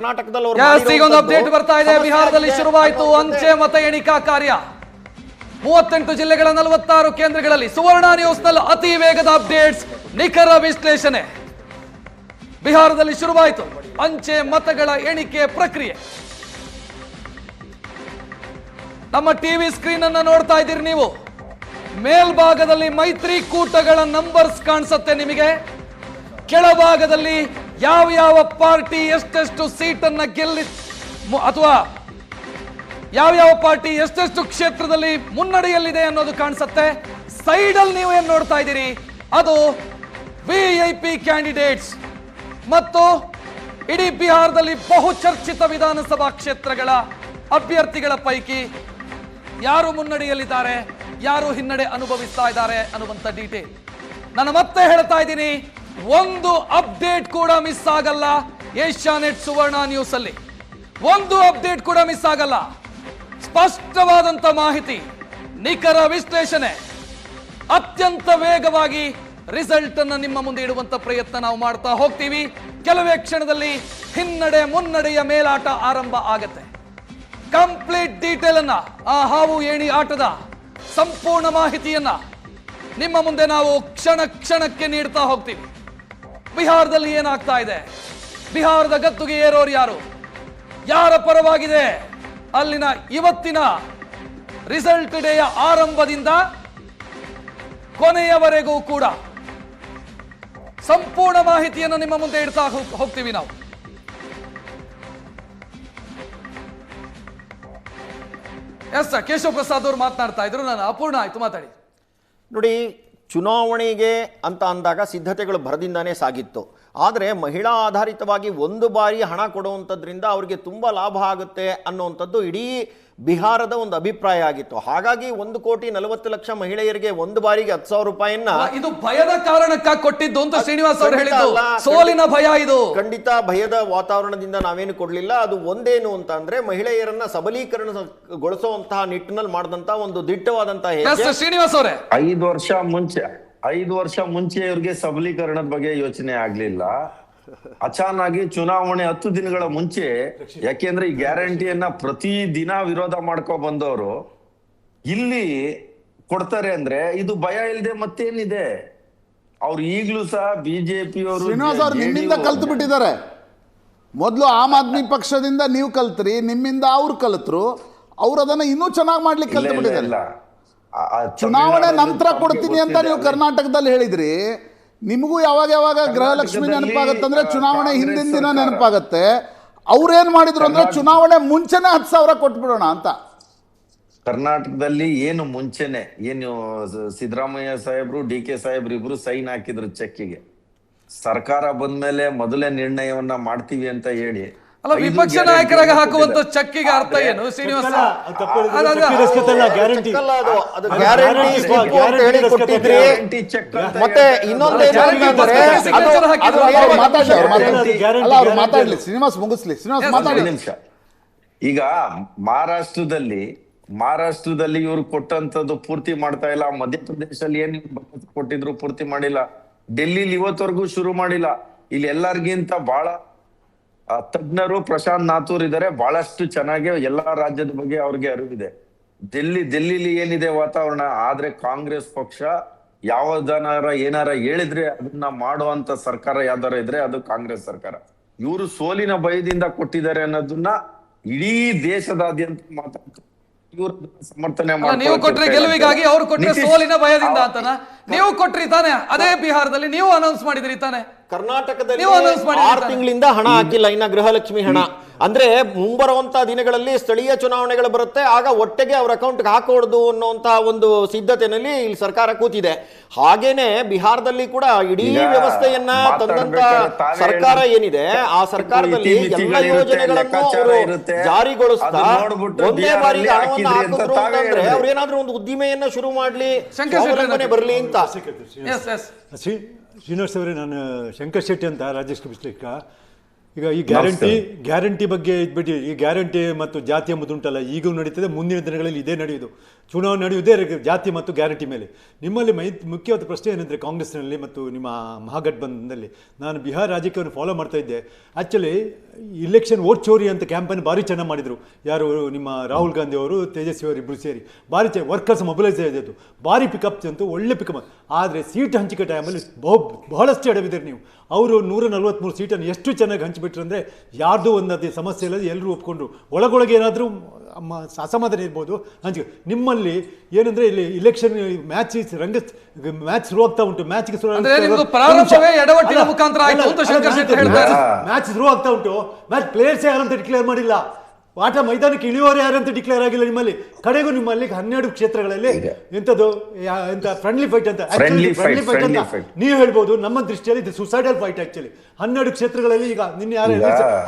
ಕರ್ನಾಟಕದಲ್ಲಿ ಅಪ್ಡೇಟ್ ಬರ್ತಾ ಇದೆ. ಬಿಹಾರದಲ್ಲಿ ಶುರುವಾಯಿತು. ಅಂಚೆ ಮತ ಎಣಿಕಾ ಕಾರ್ಯ. ಮೂವತ್ತೆಂಟು ಜಿಲ್ಲೆಗಳ ನಲವತ್ತಾರು ಕೇಂದ್ರಗಳಲ್ಲಿ ಸುವರ್ಣ ನ್ಯೂಸ್ನಲ್ಲಿ ಅತಿ ವೇಗದ ಅಪ್ಡೇಟ್ಸ್ ನಿಖರ ವಿಶ್ಲೇಷಣೆ. ಬಿಹಾರದಲ್ಲಿ ಶುರುವಾಯಿತು. ಅಂಚೆ ಮತಗಳ ಎಣಿಕೆ ಪ್ರಕ್ರಿಯೆ. ನಮ್ಮ ಟಿವಿ ಸ್ಕ್ರೀನ್ ಅನ್ನ ನೋಡ್ತಾ ಇದ್ದೀರಿ ನೀವು. ಮೇಲ್ಭಾಗದಲ್ಲಿ ಮೈತ್ರಿಕೂಟಗಳ ನಂಬರ್ಸ್ ಕಾಣಿಸುತ್ತೆ ನಿಮಗೆ. ಕೆಳಭಾಗದಲ್ಲಿ ಯಾವ ಯಾವ ಪಾರ್ಟಿ ಎಷ್ಟೆಷ್ಟು ಸೀಟನ್ನು ಗೆಲ್ಲಿ ಅಥವಾ ಯಾವ ಯಾವ ಪಾರ್ಟಿ ಎಷ್ಟೆಷ್ಟು ಕ್ಷೇತ್ರದಲ್ಲಿ ಮುನ್ನಡೆಯಲ್ಲಿದೆ ಅನ್ನೋದು ಕಾಣಿಸುತ್ತೆ. ಸೈಡಲ್ಲಿ ನೀವು ಏನು ನೋಡ್ತಾ ಇದ್ದೀರಿ? ಅದು ವಿ ಐ ಪಿ ಕ್ಯಾಂಡಿಡೇಟ್ಸ್ ಮತ್ತು ಇಡೀ ಬಿಹಾರದಲ್ಲಿ ಬಹುಚರ್ಚಿತ ವಿಧಾನಸಭಾ ಕ್ಷೇತ್ರಗಳ ಅಭ್ಯರ್ಥಿಗಳ ಪೈಕಿ ಯಾರು ಮುನ್ನಡೆಯಲ್ಲಿದ್ದಾರೆ? ಯಾರು ಹಿನ್ನಡೆ ಅನುಭವಿಸ್ತಾ ಇದ್ದಾರೆ ಅನ್ನುವಂಥ ಡೀಟೇಲ್ ನಾನು ಮತ್ತೆ ಹೇಳ್ತಾ ಇದ್ದೀನಿ ಒಂದು ಅಪ್ಡೇಟ್ ಕೂಡ ಮಿಸ್ ಆಗಲ್ಲ. ಏಷ್ಯಾನೆಟ್ ಸುವರ್ಣ ನ್ಯೂಸ್ ಅಲ್ಲಿ. ಒಂದು ಅಪ್ಡೇಟ್ ಕೂಡ ಮಿಸ್ ಆಗಲ್ಲ. ಸ್ಪಷ್ಟವಾದಂತ ಮಾಹಿತಿ, ನಿಖರ ವಿಶ್ಲೇಷಣೆ, ಅತ್ಯಂತ ವೇಗವಾಗಿ ರಿಸಲ್ಟ್ ಅನ್ನು ನಿಮ್ಮ ಮುಂದೆ ಇಡುವಂತ ಪ್ರಯತ್ನ ನಾವು ಮಾಡ್ತಾ ಹೋಗ್ತೀವಿ. ಕೆಲವೇ ಕ್ಷಣದಲ್ಲಿ ಹಿನ್ನಡೆ ಮುನ್ನಡೆಯ ಮೇಲಾಟ ಆರಂಭ ಆಗತ್ತೆ. ಕಂಪ್ಲೀಟ್ ಡೀಟೇಲ್ ಅನ್ನ, ಆ ಹಾವು ಏಣಿ ಆಟದ ಸಂಪೂರ್ಣ ಮಾಹಿತಿಯನ್ನ ನಿಮ್ಮ ಮುಂದೆ ನಾವು ಕ್ಷಣ ಕ್ಷಣಕ್ಕೆ ನೀಡ್ತಾ ಹೋಗ್ತೀವಿ. ಬಿಹಾರದಲ್ಲಿ ಏನಾಗ್ತಾ ಇದೆ? ಬಿಹಾರದ ಗತ್ತುಗೆ ಏರೋರು ಯಾರು? ಯಾರ ಪರವಾಗಿದೆ? ಅಲ್ಲಿನ ಇವತ್ತಿನ ರಿಸಲ್ಟ್ ಡೇಯ ಆರಂಭದಿಂದ ಕೊನೆಯವರೆಗೂ ಕೂಡ ಸಂಪೂರ್ಣ ಮಾಹಿತಿಯನ್ನು ನಿಮ್ಮ ಮುಂದೆ ಇಡ್ತಾ ಹೋಗ್- ಹೋಗ್ತೀವಿ ನಾವು. ಎಸ್ ಕೇಶವ ಪ್ರಸಾದ್ ಅವರು ಮಾತನಾಡ್ತಾ ಇದ್ರು. ನಾನು ಅಪೂರ್ಣ ಆಯ್ತು, ಮಾತಾಡಿ. ನೋಡಿ, ಚುನಾವಣೆಗೆ ಅಂತ ಅಂದಾಗ ಸಿದ್ಧತೆಗಳು ಭರದಿಂದಾನೇ ಸಾಗಿತ್ತು. ಆದರೆ ಮಹಿಳಾ ಆಧಾರಿತವಾಗಿ ಒಂದು ಬಾರಿ ಹಣ ಕೊಡುವಂಥದ್ರಿಂದ ಅವರಿಗೆ ತುಂಬ ಲಾಭ ಆಗುತ್ತೆ ಅನ್ನೋವಂಥದ್ದು ಇಡೀ ಬಿಹಾರದ ಒಂದು ಅಭಿಪ್ರಾಯ ಆಗಿತ್ತು. ಹಾಗಾಗಿ ಒಂದು ಕೋಟಿ ನಲವತ್ತು ಲಕ್ಷ ಮಹಿಳೆಯರಿಗೆ ಒಂದು ಬಾರಿಗೆ ಹತ್ತು ಸಾವಿರ ರೂಪಾಯಿಯನ್ನ ಇದು ಭಯದ ಕಾರಣಕ್ಕಾಗಿ ಕೊಟ್ಟಿದ್ದು ಅಂತ ಶ್ರೀನಿವಾಸ್ ಅವರು ಹೇಳಿದ್ರು ಹೇಳಿದ್ದು. ಸೋಲಿನ ಭಯ ಇದು. ಖಂಡಿತ ಭಯದ ವಾತಾವರಣದಿಂದ ನಾವೇನು ಕೊಡ್ಲಿಲ್ಲ. ಅದು ಒಂದೇನು ಅಂತ ಅಂದ್ರೆ ಮಹಿಳೆಯರನ್ನ ಸಬಲೀಕರಣಗೊಳಿಸುವಂತಹ ನಿಟ್ಟಿನಲ್ಲಿ ಮಾಡಿದಂತಹ ಒಂದು ದಿಟ್ಟವಾದಂತಹ ಶ್ರೀನಿವಾಸ್ ಅವರೇ. ಐದು ವರ್ಷ ಮುಂಚೆ ಐದು ವರ್ಷ ಮುಂಚೆ ಇವ್ರಿಗೆ ಸಬಲೀಕರಣದ ಬಗ್ಗೆ ಯೋಚನೆ ಆಗ್ಲಿಲ್ಲ. ಅಚಾನಾಗಿ ಚುನಾವಣೆ ಹತ್ತು ದಿನಗಳ ಮುಂಚೆ ಯಾಕೆಂದ್ರೆ ಈ ಗ್ಯಾರಂಟಿಯನ್ನ ಪ್ರತಿ ದಿನ ವಿರೋಧ ಮಾಡ್ಕೊ ಬಂದವರು ಇಲ್ಲಿ ಕೊಡ್ತಾರೆ ಅಂದ್ರೆ ಇದು ಭಯ ಇಲ್ಲದೆ ಮತ್ತೇನಿದೆ? ಅವ್ರು ಈಗಲೂ ಸಹ ಬಿಜೆಪಿ ಅವರು ಶ್ರೀನಿವಾಸ್ ಅವ್ರು ನಿಮ್ಮಿಂದ ಕಲ್ತು ಬಿಟ್ಟಿದ್ದಾರೆ. ಮೊದಲು ಆಮ್ ಆದ್ಮಿ ಪಕ್ಷದಿಂದ ನೀವು ಕಲ್ತ್ರಿ ನಿಮ್ಮಿಂದ ಅವ್ರು ಕಲ್ತ್ರು ಅವ್ರು ಅದನ್ನ ಇನ್ನೂ ಚೆನ್ನಾಗಿ ಮಾಡ್ಲಿಕ್ಕೆ ಕಲ್ತು ಬಿಟ್ಟಿದ್ದಾರೆ ಚುನಾವಣೆ ನಂತರ ಕೊಡ್ತೀನಿ ಅಂತ ನೀವು ಕರ್ನಾಟಕದಲ್ಲಿ ಹೇಳಿದ್ರಿ. ನಿಮಗೂ ಯಾವಾಗ ಯಾವಾಗ ಗೃಹಲಕ್ಷ್ಮಿ ನೆನಪಾಗತ್ತಂದ್ರೆ ಚುನಾವಣೆ ಹಿಂದಿನ ದಿನ ನೆನಪಾಗತ್ತೆ. ಅವ್ರೇನ್ ಮಾಡಿದ್ರು ಅಂದ್ರೆ ಚುನಾವಣೆ ಮುಂಚೆನೆ ಹತ್ತು ಸಾವಿರ ಕೊಟ್ಬಿಡೋಣ ಅಂತ. ಕರ್ನಾಟಕದಲ್ಲಿ ಏನು ಮುಂಚೆನೆ? ಏನು ಸಿದ್ದರಾಮಯ್ಯ ಸಾಹೇಬ್ರು ಡಿ ಕೆ ಸಾಹೇಬ್ರು ಇಬ್ರು ಸೈನ್ ಹಾಕಿದ್ರು ಚೆಕ್ಕಿಗೆ. ಸರ್ಕಾರ ಬಂದ್ಮೇಲೆ ಮೊದಲೇ ನಿರ್ಣಯವನ್ನ ಮಾಡ್ತೀವಿ ಅಂತ ಹೇಳಿ. ಅಲ್ಲ ವಿಪಕ್ಷ ನಾಯಕರಾಗಿ ಹಾಕುವಂತ ಚಕ್ಕಿಗೆ ಅರ್ಥ ಏನು? ಶ್ರೀನಿವಾಸ? ಅದು ತಪ್ಪಿರೋದು, ಅಲ್ಲ, ಅಲ್ಲ, ಗ್ಯಾರಂಟಿ. ಅದು. ಅದು ಅದು ಗ್ಯಾರಂಟಿ ಗ್ಯಾರಂಟಿ ಅಂತ ಹೇಳಿ ಕೊಟ್ಟಿದ್ರಿ. ಗ್ಯಾರಂಟಿ ಚೆಕ್ ಅಂತ ಮತ್ತೆ ಇನ್ನೊಂದು ಮಾತಾಡ್ಲಿ. ಶ್ರೀನಿವಾಸ್ ಮುಗಿಸ್ಲಿ. ಶ್ರೀನಿವಾಸ್ ಮಾತಾಡಿ ನಿಮಿಷ. ಈಗ ಮಹಾರಾಷ್ಟ್ರದಲ್ಲಿ ಮಹಾರಾಷ್ಟ್ರದಲ್ಲಿ ಇವ್ರು ಕೊಟ್ಟಂತದ್ದು ಪೂರ್ತಿ ಮಾಡ್ತಾ ಇಲ್ಲ. ಮಧ್ಯಪ್ರದೇಶದಲ್ಲಿ ಏನ್ ಕೊಟ್ಟಿದ್ರು ಪೂರ್ತಿ ಮಾಡಿಲ್ಲ. ಡೆಲ್ಲಿಲಿ ಇವತ್ತವರೆಗೂ ಶುರು ಮಾಡಿಲ್ಲ. ಇಲ್ಲಿ ಎಲ್ಲರಿಗಿಂತ ಬಹಳ ತಜ್ಞರು ಪ್ರಶಾಂತ್ ನಾಥೂರ್ ಇದ್ದಾರೆ. ಬಹಳಷ್ಟು ಚೆನ್ನಾಗಿ ಎಲ್ಲಾ ರಾಜ್ಯದ ಬಗ್ಗೆ ಅವ್ರಿಗೆ ಅರಿವಿದೆ. ಡೆಲ್ಲಿ ಡೆಲ್ಲಿಲಿ ಏನಿದೆ ವಾತಾವರಣ? ಆದ್ರೆ ಕಾಂಗ್ರೆಸ್ ಪಕ್ಷ ಯಾವ್ದನಾರ ಏನಾರ ಹೇಳಿದ್ರೆ ಅದನ್ನ ಮಾಡುವಂತ ಸರ್ಕಾರ ಯಾವ್ದಾರ ಇದ್ರೆ ಅದು ಕಾಂಗ್ರೆಸ್ ಸರ್ಕಾರ. ಇವರು ಸೋಲಿನ ಭಯದಿಂದ ಕೊಟ್ಟಿದ್ದಾರೆ ಅನ್ನೋದನ್ನ ಇಡೀ ದೇಶದಾದ್ಯಂತ ಮಾತಾಡ್ತಾರೆ. ಇವ್ರು ಸಮರ್ಥನೆ ನೀವು ಕೊಟ್ರಿ ಗೆಲುವಿಗಾಗಿ ಅವ್ರು ಕೊಟ್ರೆ ಸೋಲಿನ ಭಯದಿಂದ ಅಂತನ? ನೀವು ಕೊಟ್ರಿ ತಾನೆ? ಅದೇ ಬಿಹಾರದಲ್ಲಿ ನೀವು ಅನೌನ್ಸ್ ಮಾಡಿದ್ರಿ ತಾನೆ? ಕರ್ನಾಟಕದಲ್ಲಿ ಆರು ತಿಂಗಳಿಂದ ಹಣ ಹಾಕಿಲ್ಲ ಇನ್ನ ಗೃಹಲಕ್ಷ್ಮಿ ಹಣ. ಅಂದ್ರೆ ಮುಂಬರುವಂತಹ ದಿನಗಳಲ್ಲಿ ಸ್ಥಳೀಯ ಚುನಾವಣೆಗಳು ಬರುತ್ತೆ ಆಗ ಒಟ್ಟಿಗೆ ಅವ್ರ ಅಕೌಂಟ್ ಹಾಕೋಡ್ದು ಅನ್ನುವಂತ ಒಂದು ಸಿದ್ಧತೆನಲ್ಲಿ ಇಲ್ಲಿ ಸರ್ಕಾರ ಕೂತಿದೆ. ಹಾಗೇನೆ ಬಿಹಾರದಲ್ಲಿ ಕೂಡ ಇಡೀ ವ್ಯವಸ್ಥೆಯನ್ನ ತಂದಂತ ಸರ್ಕಾರ ಏನಿದೆ ಆ ಸರ್ಕಾರದಲ್ಲಿ ಎಲ್ಲ ಯೋಜನೆಗಳನ್ನು ಅವರು ಜಾರಿಗೊಳಿಸ್ತಾ ಒಂದೇ ಬಾರಿ ಬಾರಿಗೆ ಹಣವನ್ನು ಹಾಕಿದ್ರಿ ಅಂತಂದ್ರೆ. ಅವ್ರೇನಾದ್ರೂ ಒಂದು ಉದ್ದಿಮೆಯನ್ನ ಶುರು ಮಾಡ್ಲಿ ಬರ್ಲಿ ಅಂತ. ಎಸ್ ಎಸ್ ಶ್ರೀ ಶ್ರೀನಿವಾಸ್ ಅವರೇ ನಾನು ಶಂಕರ್ ಶೆಟ್ಟಿ ಅಂತ ರಾಜೇಶ್ ಬಿಸ್ಲಿಕ್ಕ. ಈಗ ಈ ಗ್ಯಾರಂಟಿ ಗ್ಯಾರಂಟಿ ಬಗ್ಗೆ ಇದ್ಬಿಟ್ಟು ಈ ಗ್ಯಾರಂಟಿ ಮತ್ತು ಜಾತಿ ಎಂಬುದು ಉಂಟಲ್ಲ ಈಗೂ ನಡೀತದೆ ಮುಂದಿನ ದಿನಗಳಲ್ಲಿ ಇದೇ ನಡೆಯುವುದು ಚುನಾವಣೆ ನಡೆಯುವುದೇ ಜಾತಿ ಮತ್ತು ಗ್ಯಾರಂಟಿ ಮೇಲೆ. ನಿಮ್ಮಲ್ಲಿ ಮೈ, ಮುಖ್ಯವಾದ ಪ್ರಶ್ನೆ ಏನಂದರೆ ಕಾಂಗ್ರೆಸ್ನಲ್ಲಿ ಮತ್ತು ನಿಮ್ಮ ಮಹಾಗಠಬಂಧನದಲ್ಲಿ. ನಾನು ಬಿಹಾರ ರಾಜಕೀಯವನ್ನು ಫಾಲೋ ಮಾಡ್ತಾ ಇದ್ದೆ. ಆ್ಯಕ್ಚುಲಿ ಇಲೆಕ್ಷನ್ ಓಟ್ ಚೋರಿ ಅಂತ ಕ್ಯಾಂಪೇನ್ ಭಾರಿ ಚೆನ್ನಾಗಿ ಮಾಡಿದರು. ಯಾರು, ನಿಮ್ಮ ರಾಹುಲ್ ಗಾಂಧಿ ಅವರು, ತೇಜಸ್ವಿ ಅವರು ಇಬ್ಬರು ಸೇರಿ. ಭಾರಿ ಚೆ ವರ್ಕರ್ಸ್ ಮೊಬಿಲೈಸ್ ಇದ್ದಿದ್ದು ಭಾರಿ ಪಿಕಪ್ ಅಂತೂ ಒಳ್ಳೆ ಪಿಕಪ್ ಆದರೆ ಸೀಟ್ ಹಂಚಿಕೆ ಟೈಮಲ್ಲಿ ಬಹು, ಬಹಳಷ್ಟು ಎಡವಿದ್ದೀರಿ ನೀವು. ಅವರು ನೂರ ನಲ್ವತ್ತ್ಮೂರು ಸೀಟನ್ನು ಎಷ್ಟು ಚೆನ್ನಾಗಿ ಹಂಚಿಬಿಟ್ರು ಅಂದರೆ ಯಾರ್ದು ಒಂದು ಅದೇ ಸಮಸ್ಯೆ ಇಲ್ಲದೆ ಎಲ್ಲರೂ ಒಪ್ಕೊಂಡ್ರು. ಒಳಗೊಳಗೆ ಏನಾದರೂ ಅಸಮಾಧಾನ ಇರ್ಬೋದು. ಹಂಚಿಕೆ ನಿಮ್ಮಲ್ಲಿ ಏನಂದ್ರೆ ಇಲ್ಲಿ ಇಲೆಕ್ಷನ್ ಮ್ಯಾಚ್ ರಂಗ ಮ್ಯಾಚ್ ಶುರು ಆಗ್ತಾ ಉಂಟು ಮ್ಯಾಚ್ಗೆ. ಮ್ಯಾಚ್ ಶುರು ಆಗ್ತಾ ಉಂಟು. ಮ್ಯಾಚ್ ಪ್ಲೇಯರ್ಸ್ ಯಾರಂತ ಡಿಕ್ಲೇರ್ ಮಾಡಿಲ್ಲ. ಆಟ ಮೈದಾನಕ್ಕೆ ಇಳಿಯವರೆ ಯಾರು ಅಂತ ಡಿಕ್ಲೇರ್ ಆಗಿಲ್ಲ ನಿಮ್ಮಲ್ಲಿ? ಕಡೆಗೂ ನಿಮ್ಮಲ್ಲಿ ಹನ್ನೆರಡು ಕ್ಷೇತ್ರಗಳಲ್ಲಿ ಎಂತದ್ದು ಎಂತ ಫ್ರೆಂಡ್ಲಿ ಫೈಟ್ ಅಂತ? ಫ್ರೆಂಡ್ಲಿ ಫೈಟ್ friendly ಅಂತ ನೀವು ಹೇಳ್ಬೋದು ನಮ್ಮ ದೃಷ್ಟಿಯಲ್ಲಿ ಇದು ಸುಸೈಡಲ್ ಫೈಟ್ ಆಕ್ಚುಲಿ ಹನ್ನೆರಡು ಕ್ಷೇತ್ರಗಳಲ್ಲಿ ಈಗ ನಿನ್ನೆ ಯಾರು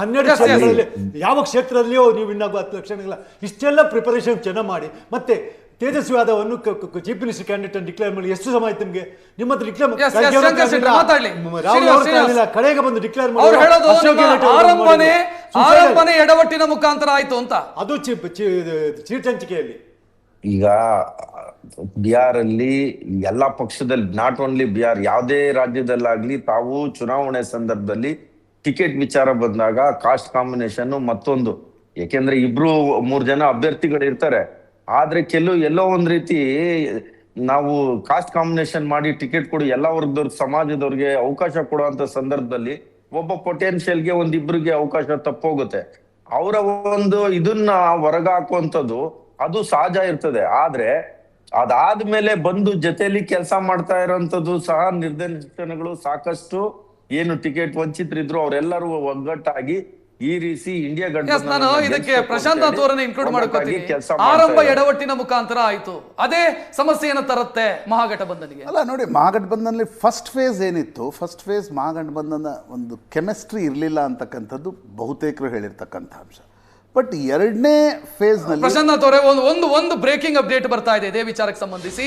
ಹನ್ನೆರಡು. ಕ್ಷೇತ್ರಗಳಲ್ಲಿ ಯಾವ ಕ್ಷೇತ್ರದಲ್ಲಿಯೋ ನೀವು ಇನ್ನಾಗುವ ಹತ್ತು ಇಲ್ಲ. ಇಷ್ಟೆಲ್ಲ ಪ್ರಿಪರೇಷನ್ ಚೆನ್ನಾಗಿ ಮಾಡಿ. ಮತ್ತೆ ತೇಜಸ್ವಿ ಯಾದವನ್ನು ಚೀಫ್ ಮಿನಿಸ್ಟರ್ ಕ್ಯಾಂಡಿಡೇಟ್ ಡಿಕ್ಲೇರ್ ಮಾಡಿ ಎಷ್ಟು ಸಮಯ ಆಯ್ತು ನಿಮಗೆ? ನಿಮ್ಮ ಹತ್ರ ಡಿಕ್ಲೇರ್. ಕಡೆಗೆ ಬಂದು ಡಿಕ್ಲೇರ್ ಮಾಡಿ. ಆರಂಭನೆ ಎಡವಟ್ಟಿನ ಮುಖಾಂತರ ಆಯ್ತು ಅಂತ. ಅದು ಚೀಪ್ ಚೀಟ್ ಹಂಚಿಕೆಯಲ್ಲಿ ಈಗ ಬಿಹಾರ್ ಅಲ್ಲಿ ಎಲ್ಲಾ ಪಕ್ಷದಲ್ಲಿ ನಾಟ್ ಓನ್ಲಿ ಬಿಹಾರ್ ಯಾವುದೇ ರಾಜ್ಯದಲ್ಲಾಗ್ಲಿ ತಾವು ಚುನಾವಣೆ ಸಂದರ್ಭದಲ್ಲಿ ಟಿಕೆಟ್ ವಿಚಾರ ಬಂದಾಗ ಕಾಸ್ಟ್ ಕಾಂಬಿನೇಷನ್ ಮತ್ತೊಂದು. ಯಾಕೆಂದ್ರೆ ಇಬ್ರು ಮೂರ್ ಜನ ಅಭ್ಯರ್ಥಿಗಳು ಇರ್ತಾರೆ ಆದ್ರೆ ಕೆಲವು ಎಲ್ಲೋ ಒಂದ್ ರೀತಿ ನಾವು ಕಾಸ್ಟ್ ಕಾಂಬಿನೇಷನ್ ಮಾಡಿ ಟಿಕೆಟ್ ಕೊಡು ಎಲ್ಲಾ ವರ್ಗದವ್ರ ಸಮಾಜದವ್ರಿಗೆ ಅವಕಾಶ ಕೊಡುವಂತ ಸಂದರ್ಭದಲ್ಲಿ ಒಬ್ಬ ಪೊಟೆನ್ಶಿಯಲ್ಗೆ ಒಂದಿಬ್ಬರಿಗೆ ಅವಕಾಶ ತಪ್ಪೋಗುತ್ತೆ. ಅವರ ಒಂದು ಇದನ್ನ ಹೊರಗ ಹಾಕುವಂಥದ್ದು ಅದು ಸಹಜ ಇರ್ತದೆ. ಆದ್ರೆ ಅದಾದ್ಮೇಲೆ ಬಂದು ಜೊತೆಯಲ್ಲಿ ಕೆಲಸ ಮಾಡ್ತಾ ಇರೋಂಥದ್ದು ಸಹ ನಿರ್ದೇಶನಗಳು ಸಾಕಷ್ಟು ಏನು ಟಿಕೆಟ್ ವಂಚಿತರಿದ್ರು ಅವರೆಲ್ಲರೂ ಒಗ್ಗಟ್ಟಾಗಿ ಈ ರೀತಿ ಇಂಡಿಯಾ ನಾನು ಇದಕ್ಕೆ ಪ್ರಶಾಂತ್ ಅವರನ್ನ ಇನ್ಕ್ಲೂಡ್ ಮಾಡ್ಕೋತೀನಿ. ಆರಂಭ ಎಡವಟ್ಟಿನ ಮುಖಾಂತರ ಆಯ್ತು. ಅದೇ ಸಮಸ್ಯೆಯನ್ನು ತರುತ್ತೆ ಮಹಾಗಠಬಂಧನಿಗೆ ಅಲ್ಲ ನೋಡಿ ಮಹಾಗಠಬಂಧನಲ್ಲಿ ಫಸ್ಟ್ ಫೇಸ್ ಏನಿತ್ತು? ಫಸ್ಟ್ ಫೇಸ್ ಮಹಾಗಠಬಂಧನ ಒಂದು ಕೆಮಿಸ್ಟ್ರಿ ಇರಲಿಲ್ಲ ಅಂತಕ್ಕಂಥದ್ದು ಬಹುತೇಕರು ಹೇಳಿರ್ತಕ್ಕಂಥ ಅಂಶ. ಬಟ್ ಎರಡನೇ ಫೇಸ್ನಲ್ಲಿ ಪ್ರಶಾಂತ್ ನಾಥ್ ಅವರೇ ಒಂದು ಒಂದು ಒಂದು ಬ್ರೇಕಿಂಗ್ ಅಪ್ಡೇಟ್ ಬರ್ತಾ ಇದೆ. ಇದೇ ವಿಚಾರಕ್ಕೆ ಸಂಬಂಧಿಸಿ.